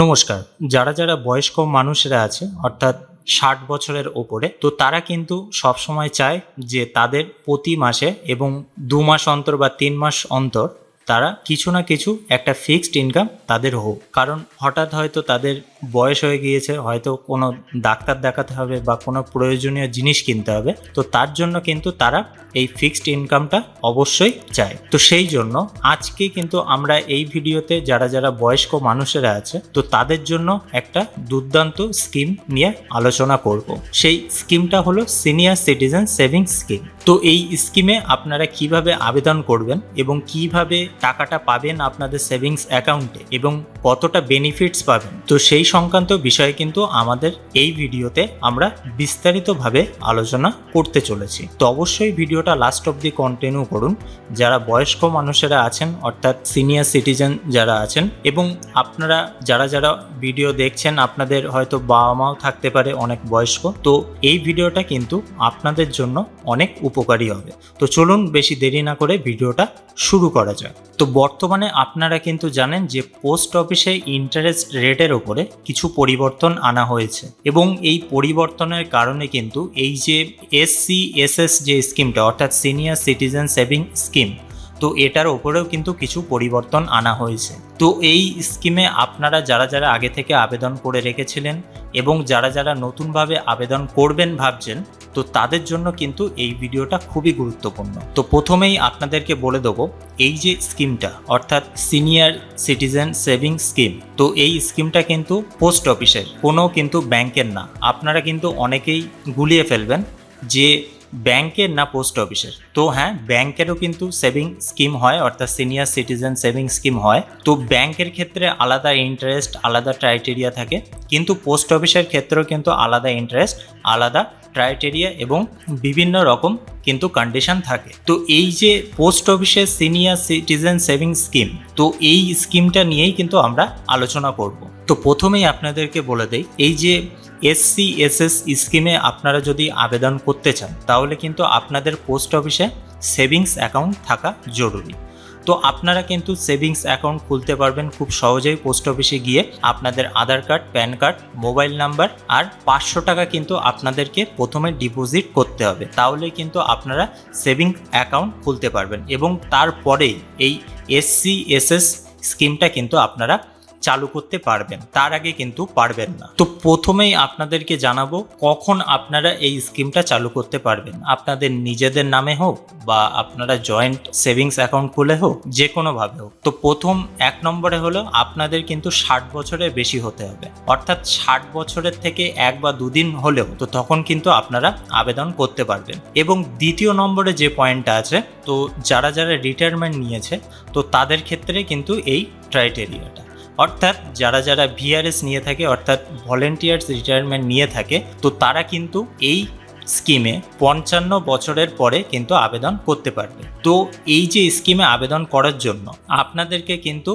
নমস্কার। যারা যারা বয়স্ক মানুষরা আছে, অর্থাৎ ষাট বছরের ওপরে, তো তারা কিন্তু সবসময় চায় যে তাদের প্রতি মাসে এবং দু মাস অন্তর বা তিন মাস অন্তর তারা কিছু না কিছু একটা ফিক্সড ইনকাম তাদের হোক। কারণ হঠাৎ হয়তো তাদের বয়স হয়ে গিয়েছে, হয়তো কোনো ডাক্তার দেখাতে হবে বা কোনো প্রয়োজনীয় জিনিস কিনতে হবে। তো তার জন্য কিন্তু তারা এই ফিক্সড ইনকামটা অবশ্যই চায়। তো সেই জন্য আজকে কিন্তু আমরা এই ভিডিওতে যারা যারা বয়স্ক মানুষেরা আছে, তো তাদের জন্য একটা দুর্দান্ত স্কিম নিয়ে আলোচনা করব। সেই স্কিমটা হলো সিনিয়র সিটিজেন সেভিংস স্কিম তো এই স্কিমে আপনারা কীভাবে আবেদন করবেন এবং কীভাবে টাকাটা পাবেন আপনাদের সেভিংস অ্যাকাউন্টে এবং কতটা বেনিফিটস পাবেন? তো সেই সংক্রান্ত বিষয়ে কিন্তু আমাদের এই ভিডিওতে আমরা বিস্তারিতভাবে আলোচনা করতে চলেছি। তো অবশ্যই ভিডিওটা লাস্ট অবধি কন্টিনিউ করুন। যারা বয়স্ক মানুষেরা আছেন, অর্থাৎ সিনিয়র সিটিজেন যারা আছেন এবং আপনারা যারা যারা ভিডিও দেখছেন, আপনাদের হয়তো বাবা মাও থাকতে পারে অনেক বয়স্ক। তো এই ভিডিওটা কিন্তু আপনাদের জন্য অনেক উপকারী হবে। তো চলুন বেশি দেরি না করে ভিডিওটা শুরু করা যাক। তো বর্তমানে আপনারা কিন্তু জানেন যে পোস্ট অফিসে ইন্টারেস্ট রেটের ওপরে কিছু পরিবর্তন আনা হয়েছে এবং এই পরিবর্তনের কারণে কিন্তু এই যে এসসি এসএস যে স্কিমটা অর্থাৎ সিনিয়র সিটিজেন সেভিং স্কিম তো এটার ওপরেও কিন্তু কিছু পরিবর্তন আনা হয়েছে। তো এই স্কিমে আপনারা যারা যারা আগে থেকে আবেদন করে রেখেছিলেন এবং যারা যারা নতুনভাবে আবেদন করবেন ভাবছেন তো তাদের জন্য কিন্তু এই ভিডিওটা খুবই গুরুত্বপূর্ণ। তো প্রথমেই আপনাদেরকে বলে দেবো, এই যে স্কিমটা, অর্থাৎ সিনিয়র সিটিজেন সেভিং স্কিম, তো এই স্কিমটা কিন্তু পোস্ট অফিসের, কোনো কিন্তু ব্যাংকের না। আপনারা কিন্তু অনেকেই গুলিয়ে ফেলবেন যে ব্যাংকের না পোস্ট অফিসের। তো হ্যাঁ ব্যাংকেরও কিন্তু সেভিং স্কিম হয়, অর্থাৎ সিনিয়র সিটিজেন সেভিং স্কিম হয়। তো ব্যাংকের ক্ষেত্রে আলাদা ইন্টারেস্ট আলাদা ক্রাইটেরিয়া থাকে। কিন্তু পোস্ট অফিসের ক্ষেত্রেও কিন্তু আলাদা ইন্টারেস্ট আলাদা ক্রাইটেরিয়া এবং বিভিন্ন রকম কিন্তু কন্ডিশন থাকে। তো এই যে পোস্ট অফিসের সিনিয়র সিটিজেন সেভিং স্কিম তো এই স্কিমটা নিয়েই কিন্তু আমরা আলোচনা করব। তো প্রথমেই আপনাদেরকে বলে দেই, এই যে এসসি এসএস স্কিমে আপনারা যদি আবেদন করতে চান, তাহলে কিন্তু আপনাদের পোস্ট অফিসে সেভিংস অ্যাকাউন্ট থাকা জরুরি। তো আপনারা কিন্তু সেভিংস অ্যাকাউন্ট খুলতে পারবেন খুব সহজেই পোস্ট অফিসে গিয়ে আপনাদের Aadhaar card, PAN card mobile number আর পাঁচশো টাকা কিন্তু আপনাদেরকে প্রথমে ডিপোজিট করতে হবে। তাহলে কিন্তু আপনারা সেভিংস অ্যাকাউন্ট খুলতে পারবেন এবং তারপরেই এই এসসি এসএস স্কিমটা কিন্তু আপনারা চালু করতে পারবেন, তার আগে কিন্তু পারবেন না। তো প্রথমেই আপনাদেরকে জানাব কখন আপনারা এই স্কিমটা চালু করতে পারবেন। আপনাদের নিজেদের নামে হোক বা আপনারা জয়েন্ট সেভিংস অ্যাকাউন্ট খুলে হোক, যে কোনোভাবে হোক। তো প্রথম এক নম্বরে হলো আপনাদের কিন্তু ষাট বছরের বেশি হতে হবে। অর্থাৎ ষাট বছরের থেকে এক বা দুদিন হলেও তো তখন কিন্তু আপনারা আবেদন করতে পারবেন। এবং দ্বিতীয় নম্বরে যে পয়েন্টটা আছে, তো যারা যারা রিটায়ারমেন্ট নিয়েছে, তো তাদের ক্ষেত্রে কিন্তু এই ক্রাইটেরিয়াটা। অর্থাৎ যারা যারা ভিআরএস নিয়ে থাকে, অর্থাৎ ভলেন্টিয়ার্স রিটায়ারমেন্ট নিয়ে থাকে, তো তারা কিন্তু এই স্কিমে পঞ্চান্ন বছরের পরে কিন্তু আবেদন করতে পারবে। তো এই যে স্কিমে আবেদন করার জন্য, আপনাদেরকে কিন্তু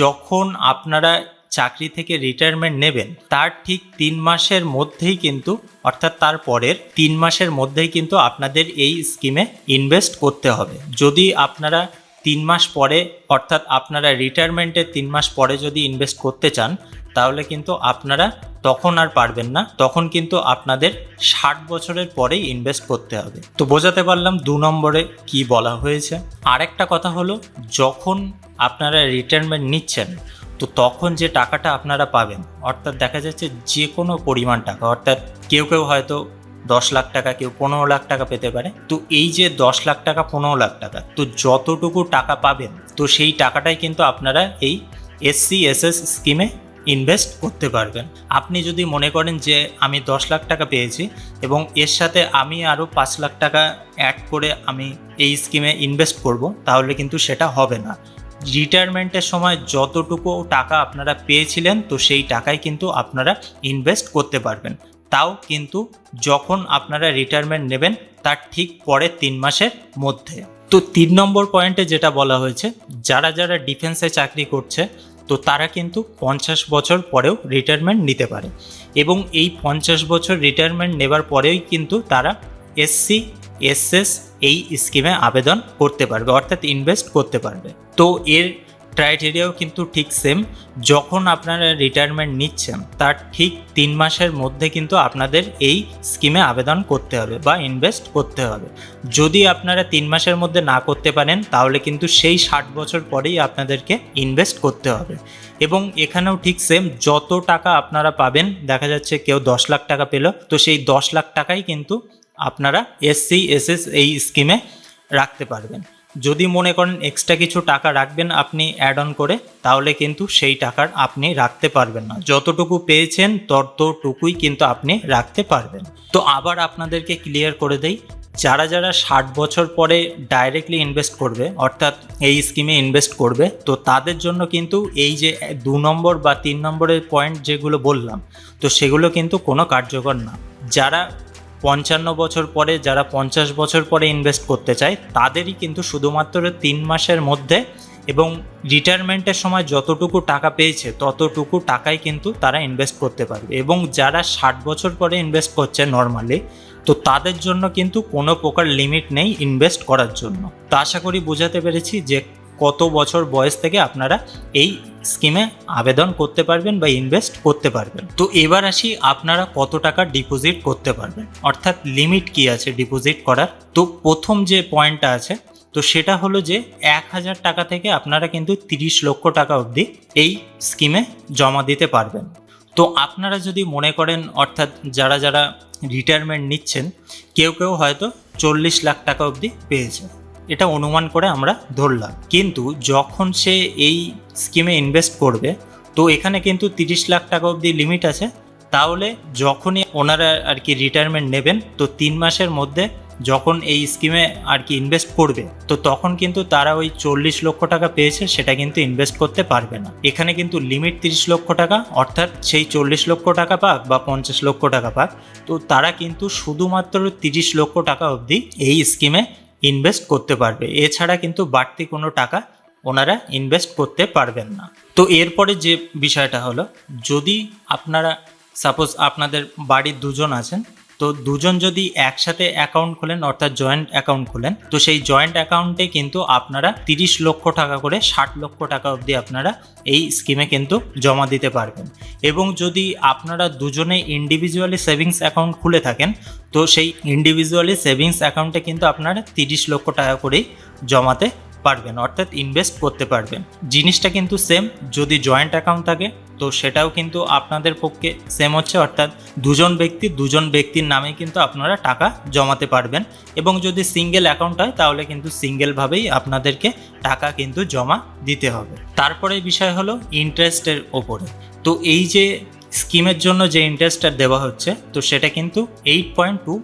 যখন আপনারা চাকরি থেকে রিটায়ারমেন্ট নেবেন, তার ঠিক তিন মাসের মধ্যেই কিন্তু, অর্থাৎ তার পরের তিন মাসের মধ্যেই কিন্তু আপনাদের এই স্কিমে ইনভেস্ট করতে হবে। যদি আপনারা তিন মাস পরে, অর্থাৎ আপনারা রিটায়ারমেন্টের তিন মাস পরে যদি ইনভেস্ট করতে চান, তাহলে কিন্তু আপনারা তখন আর পারবেন না। তখন কিন্তু আপনাদের ষাট বছরের পরেই ইনভেস্ট করতে হবে। তো বোঝাতে পারলাম দু নম্বরে কি বলা হয়েছে। আরেকটা কথা হলো, যখন আপনারা রিটায়ারমেন্ট নিচ্ছেন, তো তখন যে টাকাটা আপনারা পাবেন, অর্থাৎ দেখা যাচ্ছে যে কোনো পরিমাণ টাকা, অর্থাৎ কেউ কেউ হয়তো দশ লাখ টাকা কেউ পনেরো লাখ টাকা পেতে পারে। তো এই যে দশ লাখ টাকা, পনেরো লাখ টাকা, তো যতটুকু টাকা পাবেন, তো সেই টাকাটাই কিন্তু আপনারা এই এসসি এসএস স্কিমে ইনভেস্ট করতে পারবেন। আপনি যদি মনে করেন যে আমি দশ লাখ টাকা পেয়েছি এবং এর সাথে আমি আরও পাঁচ লাখ টাকা অ্যাড করে আমি এই স্কিমে ইনভেস্ট করব, তাহলে কিন্তু সেটা হবে না। রিটায়ারমেন্টের সময় যতটুকু টাকা আপনারা পেয়েছিলেন, তো সেই টাকায় কিন্তু আপনারা ইনভেস্ট করতে পারবেন। তাও কিন্তু যখন আপনারা রিটায়ারমেন্ট নেবেন, তার ঠিক পরের তিন মাসের মধ্যে। তো তিন নম্বর পয়েন্টে যেটা বলা হয়েছে, যারা যারা ডিফেন্সে চাকরি করছে, তো তারা কিন্তু পঞ্চাশ বছর পরেও রিটায়ারমেন্ট নিতে পারে। এবং এই পঞ্চাশ বছর রিটায়ারমেন্ট নেবার পরেই কিন্তু তারা এসসি এসএস এই স্কিমে আবেদন করতে পারবে, অর্থাৎ ইনভেস্ট করতে পারবে। তো এর ক্রাইটেরিয়াও কিন্তু ঠিক সেম যখন আপনারা রিটায়ারমেন্ট নিচ্ছেন, তার ঠিক তিন মাসের মধ্যে কিন্তু আপনাদের এই স্কিমে আবেদন করতে হবে বা ইনভেস্ট করতে হবে। যদি আপনারা তিন মাসের মধ্যে না করতে পারেন, তাহলে কিন্তু সেই ষাট বছর পরেই আপনাদেরকে ইনভেস্ট করতে হবে। এবং এখানেও ঠিক সেম যত টাকা আপনারা পাবেন, দেখা যাচ্ছে কেউ দশ লাখ টাকা পেল, তো সেই দশ লাখ টাকাই কিন্তু আপনারা এসসি এসএস এই স্কিমে রাখতে পারবেন। যদি মনে করেন এক্সট্রা কিছু টাকা রাখবেন আপনি অ্যাড অন করে, তাহলে কিন্তু সেই টাকার আপনি রাখতে পারবেন না। যতটুকু পেয়েছেন, ততটুকুই কিন্তু আপনি রাখতে পারবেন। তো আবার আপনাদেরকে ক্লিয়ার করে দেই, যারা যারা ষাট বছর পরে ডাইরেক্টলি ইনভেস্ট করবে, অর্থাৎ এই স্কিমে ইনভেস্ট করবে, তো তাদের জন্য কিন্তু এই যে দু নম্বর বা তিন নম্বরের পয়েন্ট যেগুলো বললাম, তো সেগুলো কিন্তু কোনো কার্যকর না। যারা পঞ্চান্ন বছর পরে যারা পঞ্চাশ বছর পরে ইনভেস্ট করতে চায়, তাদেরই কিন্তু শুধুমাত্র তিন মাসের মধ্যে এবং রিটায়ারমেন্টের সময় যতটুকু টাকা পেয়েছে, ততটুকু টাকাই কিন্তু তারা ইনভেস্ট করতে পারবে। এবং যারা ষাট বছর পরে ইনভেস্ট করছে নর্মালি তো তাদের জন্য কিন্তু কোনো প্রকার লিমিট নেই ইনভেস্ট করার জন্য। তো আশা করি বোঝাতে পেরেছি যে কত বছর বয়স থেকে আপনারা এই স্কিমে আবেদন করতে পারবেন বা ইনভেস্ট করতে পারবেন? তো এবার আসি আপনারা কত টাকা ডিপোজিট করতে পারবেন? অর্থাৎ লিমিট কি আছে ডিপোজিট করার? তো প্রথম যে পয়েন্টটা আছে, তো সেটা হলো যে এক হাজার টাকা থেকে আপনারা কিন্তু তিরিশ লক্ষ টাকা অবধি এই স্কিমে জমা দিতে পারবেন। তো আপনারা যদি মনে করেন, অর্থাৎ যারা যারা রিটায়ারমেন্ট নিচ্ছেন, কেউ কেউ হয়তো চল্লিশ লাখ টাকা অবধি পেয়েছে। এটা অনুমান করে আমরা ধরলাম। কিন্তু যখন সে এই স্কিমে ইনভেস্ট করবে, তো এখানে কিন্তু তিরিশ লাখ টাকা অবধি লিমিট আছে। তাহলে যখনই ওনারা আর কি রিটায়ারমেন্ট নেবেন, তো তিন মাসের মধ্যে যখন এই স্কিমে আর কি ইনভেস্ট করবে, তো তখন কিন্তু তারা ওই চল্লিশ লক্ষ টাকা পেয়েছে, সেটা কিন্তু ইনভেস্ট করতে পারবে না। এখানে কিন্তু লিমিট তিরিশ লক্ষ টাকা, অর্থাৎ সেই চল্লিশ লক্ষ টাকা পাক বা পঞ্চাশ লক্ষ টাকা পাক, তো তারা কিন্তু শুধুমাত্র তিরিশ লক্ষ টাকা অবধি এই স্কিমে ইনভেস্ট করতে পারবে। এছাড়া কিন্তু বাড়তি কোনো টাকা ওনারা ইনভেস্ট করতে পারবেন না। তো এরপরে যে বিষয়টা হলো, যদি আপনারা সাপোজ আপনাদের বাড়ির দুজন আছেন তো দুজন যদি একসাথে অ্যাকাউন্ট খোলেন, অর্থাৎ জয়েন্ট অ্যাকাউন্ট খোলেন, তো সেই জয়েন্ট অ্যাকাউন্টে কিন্তু আপনারা তিরিশ লক্ষ টাকা করে ষাট লক্ষ টাকা অবধি আপনারা এই স্কিমে কিন্তু জমা দিতে পারবেন। এবং যদি আপনারা দুজনে ইন্ডিভিজুয়ালি সেভিংস অ্যাকাউন্ট খুলে থাকেন, তো সেই ইন্ডিভিজুয়ালি সেভিংস অ্যাকাউন্টে কিন্তু আপনারা তিরিশ লক্ষ টাকা করেই জমাতে পারবেন, অর্থাৎ ইনভেস্ট করতে পারবেন। জিনিসটা কিন্তু সেম যদি জয়েন্ট অ্যাকাউন্ট থাকে, তো সেটাও কিন্তু আপনাদের পক্ষে সেম হচ্ছে, অর্থাৎ দুজন ব্যক্তি, দুজন ব্যক্তির নামে কিন্তু আপনারা টাকা জমাতে পারবেন। এবং যদি সিঙ্গেল অ্যাকাউন্ট হয়, তাহলে কিন্তু সিঙ্গেলভাবেই আপনাদেরকে টাকা কিন্তু জমা দিতে হবে। তারপরে বিষয় হলো ইন্টারেস্টের ওপরে। তো এই যে স্কিমের জন্য যে ইন্টারেস্টটা দেওয়া হচ্ছে, তো সেটা কিন্তু eight point two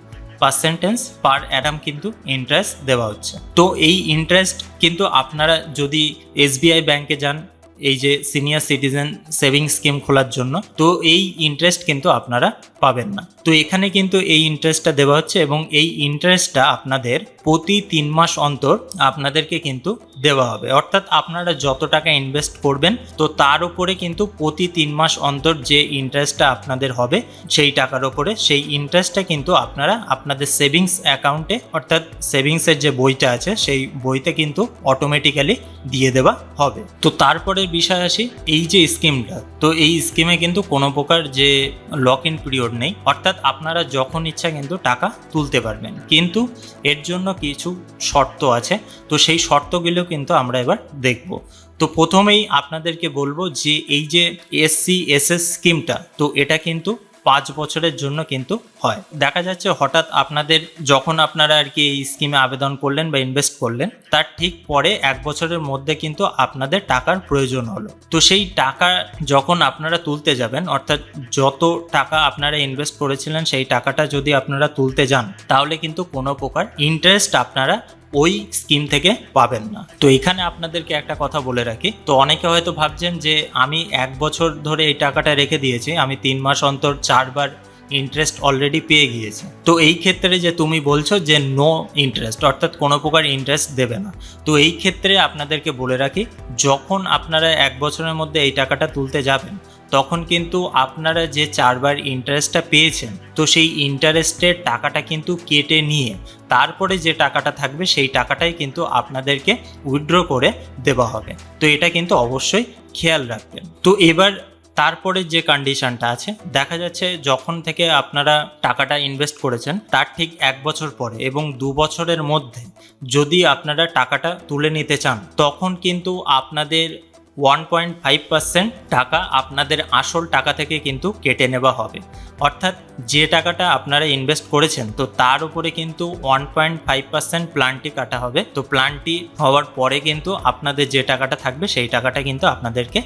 percentage per annum কিন্তু ইন্টারেস্ট দেওয়া হচ্ছে। তো এই ইন্টারেস্ট কিন্তু আপনারা যদি এসবিআই ব্যাংকে যান এই যে সিনিয়র সিটিজেন সেভিং স্কিম খোলার জন্য, তো এই ইন্টারেস্ট কিন্তু আপনারা পাবেন না। তো এখানে কিন্তু এই ইন্টারেস্টটা দেওয়া হচ্ছে এবং এই ইন্টারেস্টটা আপনাদের প্রতি তিন মাস অন্তর আপনাদেরকে কিন্তু দেওয়া হবে। অর্থাৎ আপনারা যত টাকা ইনভেস্ট করবেন, তো তার উপরে কিন্তু প্রতি তিন মাস অন্তর যে ইন্টারেস্টটা আপনাদের হবে, সেই টাকার উপরে সেই ইন্টারেস্টটা কিন্তু আপনারা আপনাদের সেভিংস অ্যাকাউন্টে অর্থাৎ সেভিংসের যে বইটা আছে, সেই বইতে কিন্তু অটোমেটিক্যালি দিয়ে দেওয়া হবে। তো তারপরে বিষয় আসি, এই যে স্কিমটা, তো এই স্কিমে কিন্তু কোনো প্রকার যে লক ইন পিরিয়ড নেই, অর্থাৎ আপনারা যখন ইচ্ছা কিন্তু টাকা তুলতে পারবেন। কিন্তু এর জন্য কিছু শর্ত আছে, তো সেই শর্তগুলো কিন্তু আমরা এবার দেখব। তো প্রথমেই আপনাদেরকে বলব যে এই যে এসসি এস স্কিমটা, তো এটা কিন্তু পাঁচ বছরের জন্য কিন্তু হয়। দেখা যাচ্ছে হঠাৎ আপনাদের যখন আপনারা আর কি এই স্কিমে আবেদন করলেন বা ইনভেস্ট করলেন, তার ঠিক পরে এক বছরের মধ্যে কিন্তু আপনাদের টাকার প্রয়োজন হলো। তো সেই টাকা যখন আপনারা তুলতে যাবেন, অর্থাৎ যত টাকা আপনারা ইনভেস্ট করেছিলেন, সেই টাকাটা যদি আপনারা তুলতে যান, তাহলে কিন্তু কোনো প্রকার ইন্টারেস্ট আপনারা ওই স্কিম থেকে পাবেন না। তো এখানে আপনাদেরকে একটা কথা বলে রাখি। তো অনেকে হয়তো ভাবছেন যে আমি এক বছর ধরে এই টাকাটা রেখে দিয়েছি, আমি তিন মাস অন্তর চারবার ইন্টারেস্ট অলরেডি পেয়ে গিয়েছে। তো এই ক্ষেত্রে যে তুমি বলছো যে নো ইন্টারেস্ট অর্থাৎ কোনো প্রকার ইন্টারেস্ট দেবে না। তো এই ক্ষেত্রে আপনাদেরকে বলে রাখি, যখন আপনারা এক বছরের মধ্যে এই টাকাটা তুলতে যাবেন, তখন কিন্তু আপনারা যে চারবার ইন্টারেস্টটা পেয়েছেন, তো সেই ইন্টারেস্টের টাকাটা কিন্তু কেটে নিয়ে তারপরে যে টাকাটা থাকবে সেই টাকাটাই কিন্তু আপনাদেরকে উইথড্র করে দেওয়া হবে। তো এটা কিন্তু অবশ্যই খেয়াল রাখবেন। তো এবার তারপরে যে কন্ডিশনটা আছে, দেখা যাচ্ছে যখন থেকে আপনারা টাকাটা ইনভেস্ট করেছেন, তার ঠিক এক বছর পরে এবং দু বছরের মধ্যে যদি আপনারা টাকাটা তুলে নিতে চান, তখন কিন্তু আপনাদের ওয়ান পয়েন্ট ফাইভ পার্সেন্ট টাকা আপনাদের আসল টাকা থেকে কিন্তু কেটে নেওয়া হবে। অর্থাৎ যে টাকাটা আপনারা ইনভেস্ট করেছেন, তো তার উপরে কিন্তু ওয়ান পয়েন্ট ফাইভ পার্সেন্ট প্ল্যানটি কাটা হবে। তো প্ল্যানটি হওয়ার পরে কিন্তু আপনাদের যে টাকাটা থাকবে, সেই টাকাটা কিন্তু আপনাদেরকে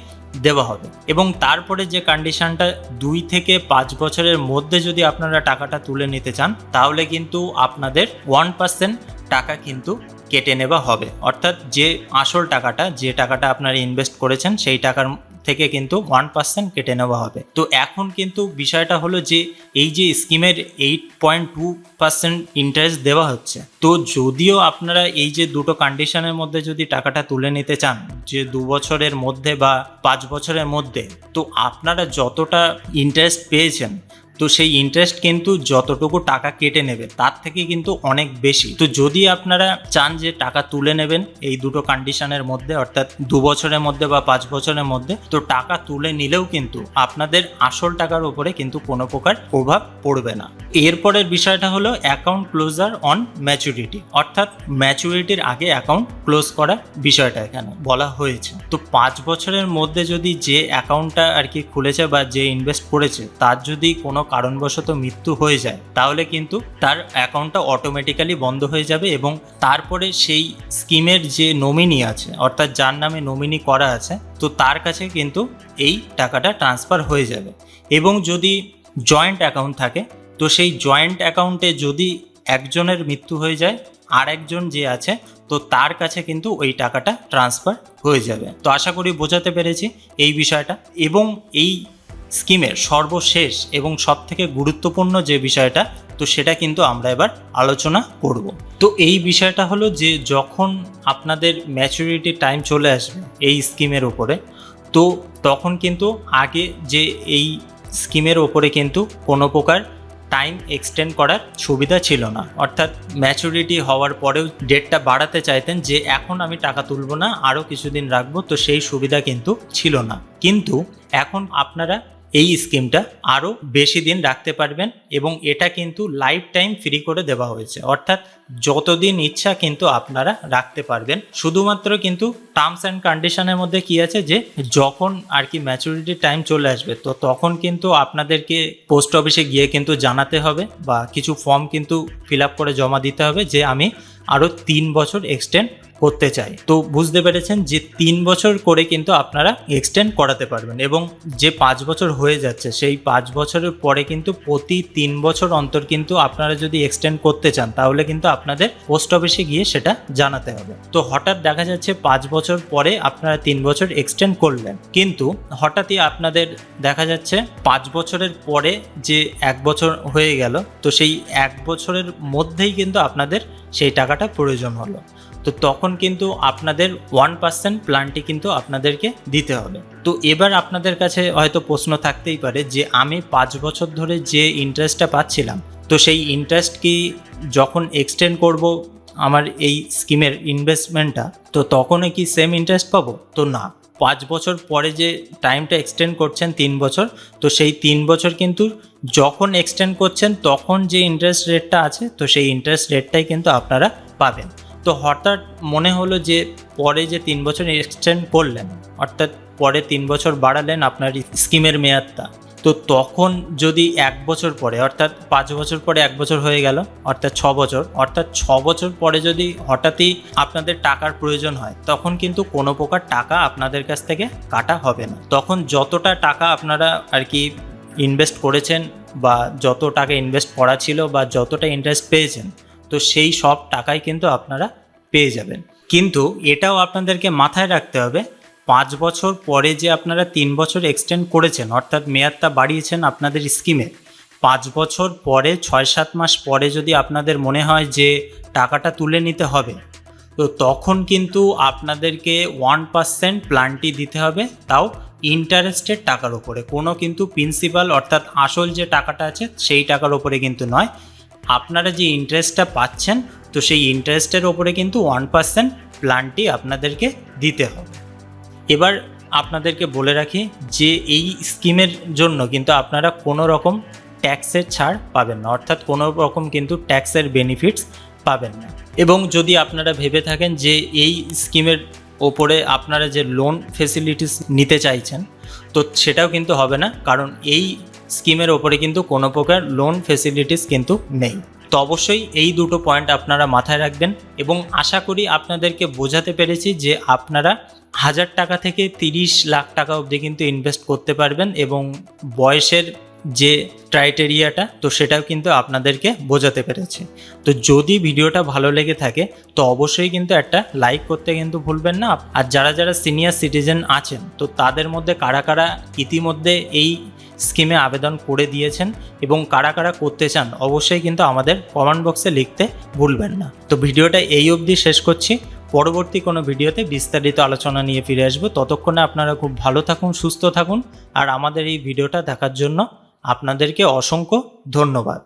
দেওয়া হবে। এবং তারপরে যে কন্ডিশনটা দুই থেকে পাঁচ বছরের মধ্যে যদি আপনারা টাকাটা তুলে নিতে চান, তাহলে কিন্তু আপনাদের ওয়ান পার্সেন্ট টাকা কিন্তু কেটে নেওয়া হবে। অর্থাৎ যে আসল টাকাটা, যে টাকাটা আপনারা ইনভেস্ট করেছেন, সেই টাকার থেকে কিন্তু ওয়ান পার্সেন্ট কেটে নেওয়া হবে। তো এখন কিন্তু বিষয়টা হলো যে, এই যে স্কিমের eight point two percent interest দেওয়া হচ্ছে, তো যদিও আপনারা এই যে দুটো কন্ডিশনের মধ্যে যদি টাকাটা তুলে নিতে চান, যে দু বছরের মধ্যে বা পাঁচ বছরের মধ্যে, তো আপনারা যতটা ইন্টারেস্ট পেয়েছেন তো সেই ইন্টারেস্ট কিন্তু যতটুকু টাকা কেটে নেবে, তার থেকে কিন্তু অনেক বেশি। তো যদি আপনারা চান যে টাকা তুলে নেবেন এই দুটো কন্ডিশনের মধ্যে, অর্থাৎ দু বছরের মধ্যে বা পাঁচ বছরের মধ্যে, তো টাকা তুলে নিলেও কিন্তু আপনাদের আসল টাকার উপরে কিন্তু কোনো প্রকার প্রভাব পড়বে না। এরপরের বিষয়টা হলো অ্যাকাউন্ট ক্লোজার অন ম্যাচুরিটি অর্থাৎ ম্যাচুরিটির আগে অ্যাকাউন্ট ক্লোজ করার বিষয়টা এখানে বলা হয়েছে। তো পাঁচ বছরের মধ্যে যদি যে অ্যাকাউন্টটা আর কি খুলেছে বা যে ইনভেস্ট করেছে, তার যদি কোনো কারণবশত মৃত্যু হয়ে যায়, তাহলে কিন্তু তার অ্যাকাউন্টটা অটোমেটিক্যালি বন্ধ হয়ে যাবে এবং তারপরে সেই স্কিমের যে নমিনি আছে, অর্থাৎ যার নামে নমিনি করা আছে, তো তার কাছে কিন্তু এই টাকাটা ট্রান্সফার হয়ে যাবে। এবং যদি জয়েন্ট অ্যাকাউন্ট থাকে, তো সেই জয়েন্ট অ্যাকাউন্টে যদি একজনের মৃত্যু হয়ে যায় আর একজন যে আছে, তো তার কাছে কিন্তু ওই টাকাটা ট্রান্সফার হয়ে যাবে। তো আশা করি বোঝাতে পেরেছি এই বিষয়টা। এবং এই স্কিমের সর্বশেষ এবং সব থেকে গুরুত্বপূর্ণ যে বিষয়টা, তো সেটা কিন্তু আমরা এবার আলোচনা করব। তো এই বিষয়টা হলো যে যখন আপনাদের ম্যাচুরিটি টাইম চলে আসবে এই স্কিমের উপরে, তো তখন কিন্তু আগে যে এই স্কিমের ওপরে কিন্তু কোনো প্রকার টাইম এক্সটেন্ড করার সুবিধা ছিল না। অর্থাৎ ম্যাচুরিটি হওয়ার পরেও ডেটটা বাড়াতে চাইতেন যে এখন আমি টাকা তুলবো না, আরও কিছুদিন রাখব, তো সেই সুবিধা কিন্তু ছিল না। কিন্তু এখন আপনারা এই স্কিমটা আরও বেশি দিন রাখতে পারবেন এবং এটা কিন্তু লাইফ টাইম ফ্রি করে দেওয়া হয়েছে। অর্থাৎ যতদিন ইচ্ছা কিন্তু আপনারা রাখতে পারবেন। শুধুমাত্র কিন্তু টার্মস অ্যান্ড কন্ডিশনের মধ্যে কি আছে যে, যখন আর কি ম্যাচুরিটি টাইম চলে আসবে, তো তখন কিন্তু আপনাদেরকে পোস্ট অফিসে গিয়ে কিন্তু জানাতে হবে বা কিছু ফর্ম কিন্তু ফিল আপ করে জমা দিতে হবে যে, আমি আরও তিন বছর এক্সটেন্ড করতে চাই তো বুঝতে পেরেছেন যে তিন বছর করে কিন্তু আপনারা এক্সটেন্ড করাতে পারবেন এবং যে পাঁচ বছর হয়ে যাচ্ছে, সেই পাঁচ বছরের পরে কিন্তু প্রতি তিন বছর অন্তর কিন্তু আপনারা যদি এক্সটেন্ড করতে চান, তাহলে কিন্তু আপনাদের পোস্ট অফিসে গিয়ে সেটা জানাতে হবে। তো হঠাৎ দেখা যাচ্ছে পাঁচ বছর পরে আপনারা তিন বছর এক্সটেন্ড করলেন। কিন্তু হঠাৎই আপনাদের দেখা যাচ্ছে পাঁচ বছরের পরে যে এক বছর হয়ে গেল, তো সেই এক বছরের মধ্যেই কিন্তু আপনাদের সেই টাকাটা প্রয়োজন হলো। তো তখন কিন্তু আপনাদের ওয়ান পার্সেন্ট প্ল্যানটি কিন্তু আপনাদেরকে দিতে হবে। তো এবার আপনাদের কাছে হয়তো প্রশ্ন থাকতেই পারে যে, আমি পাঁচ বছর ধরে যে ইন্টারেস্টটা পাচ্ছিলাম, তো সেই ইন্টারেস্ট কি যখন এক্সটেন্ড করব আমার এই স্কিমের ইনভেস্টমেন্টটা তো তখনই কি সেম ইন্টারেস্ট পাবো? তো না। পাঁচ বছর পরে যে টাইমটা এক্সটেন্ড করছেন, তিন বছর, তো সেই তিন বছর কিন্তু যখন এক্সটেন্ড করছেন, তখন যে ইন্টারেস্ট রেটটা আছে, তো সেই ইন্টারেস্ট রেটটাই কিন্তু আপনারা পাবেন। তো হঠাৎ মনে হলো যে পরে যে তিন বছর এক্সটেন্ড করলেন, অর্থাৎ পরে তিন বছর বাড়ালেন আপনার স্কিমের মেয়াদটা, তো তখন যদি এক বছর পরে, অর্থাৎ পাঁচ বছর পরে এক বছর হয়ে গেল, অর্থাৎ ছ বছর, অর্থাৎ ছ বছর পরে যদি হঠাৎই আপনাদের টাকার প্রয়োজন হয়, তখন কিন্তু কোনো প্রকার টাকা আপনাদের কাছ থেকে কাটা হবে না। তখন যতটা টাকা আপনারা আর কি ইনভেস্ট করেছেন বা যত টাকা ইনভেস্ট করা ছিল বা যতটা ইন্টারেস্ট পেয়েছেন তো সেই সব টাকাই কিন্তু আপনারা পেয়ে যাবেন। কিন্তু এটাও আপনাদেরকে মাথায় রাখতে হবে, পাঁচ বছর পরে যে আপনারা তিন বছর এক্সটেন্ড করেছেন, অর্থাৎ মেয়াদটা বাড়িয়েছেন আপনাদের স্কিমে পাঁচ বছর পরে ছয় সাত মাস পরে যদি আপনাদের মনে হয় যে টাকাটা তুলে নিতে হবে, তো তখন কিন্তু আপনাদেরকে ওয়ান পার্সেন্ট প্ল্যানটি দিতে হবে, তাও ইন্টারেস্টের টাকার ওপরে কোনো কিন্তু প্রিন্সিপাল অর্থাৎ আসল যে টাকাটা আছে, সেই টাকার ওপরে কিন্তু নয় আপনারা যে ইন্টারেস্টটা পাচ্ছেন, তো সেই ইন্টারেস্টের ওপরে কিন্তু ওয়ান পার্সেন্ট প্ল্যানটি আপনাদেরকে দিতে হবে। এবার আপনাদেরকে বলে রাখি যে এই স্কিমের জন্য কিন্তু আপনারা কোনো রকম ট্যাক্সের ছাড় পাবেন না, অর্থাৎ কোনো রকম কিন্তু ট্যাক্সের বেনিফিটস পাবেন না। এবং যদি আপনারা ভেবে থাকেন যে এই স্কিমের ওপরে আপনারা যে লোন ফেসিলিটিস নিতে চাইছেন, তো সেটাও কিন্তু হবে না, কারণ এই স্কিমের ওপরে কিন্তু কোনো প্রকার লোন ফেসিলিটিস কিন্তু নেই। তো অবশ্যই এই দুটো পয়েন্ট আপনারা মাথায় রাখবেন এবং আশা করি আপনাদেরকে বোঝাতে পেরেছি যে আপনারা হাজার টাকা থেকে তিরিশ লাখ টাকা অবধি কিন্তু ইনভেস্ট করতে পারবেন এবং বয়সের যে ক্রাইটেরিয়াটা তো সেটাও কিন্তু আপনাদেরকে বোঝাতে পেরেছি। তো যদি ভিডিওটা ভালো লেগে থাকে, তো অবশ্যই কিন্তু একটা লাইক করতে কিন্তু ভুলবেন না। আর যারা যারা সিনিয়র সিটিজেন আছেন, তো তাদের মধ্যে কারা কারা ইতিমধ্যে এই স্কিমে আবেদন করে দিয়েছেন এবং কারা কারা করতে চান অবশ্যই কিন্তু আমাদের কমেন্ট বক্সে লিখতে ভুলবেন না। তো ভিডিওটা এই অবধি শেষ করছি। পরবর্তী কোনো ভিডিওতে বিস্তারিত আলোচনা নিয়ে ফিরে আসব। ততক্ষণে আপনারা খুব ভালো থাকুন, সুস্থ থাকুন। আর আমাদের এই ভিডিওটা দেখার জন্য আপনাদেরকে অসংখ্য ধন্যবাদ।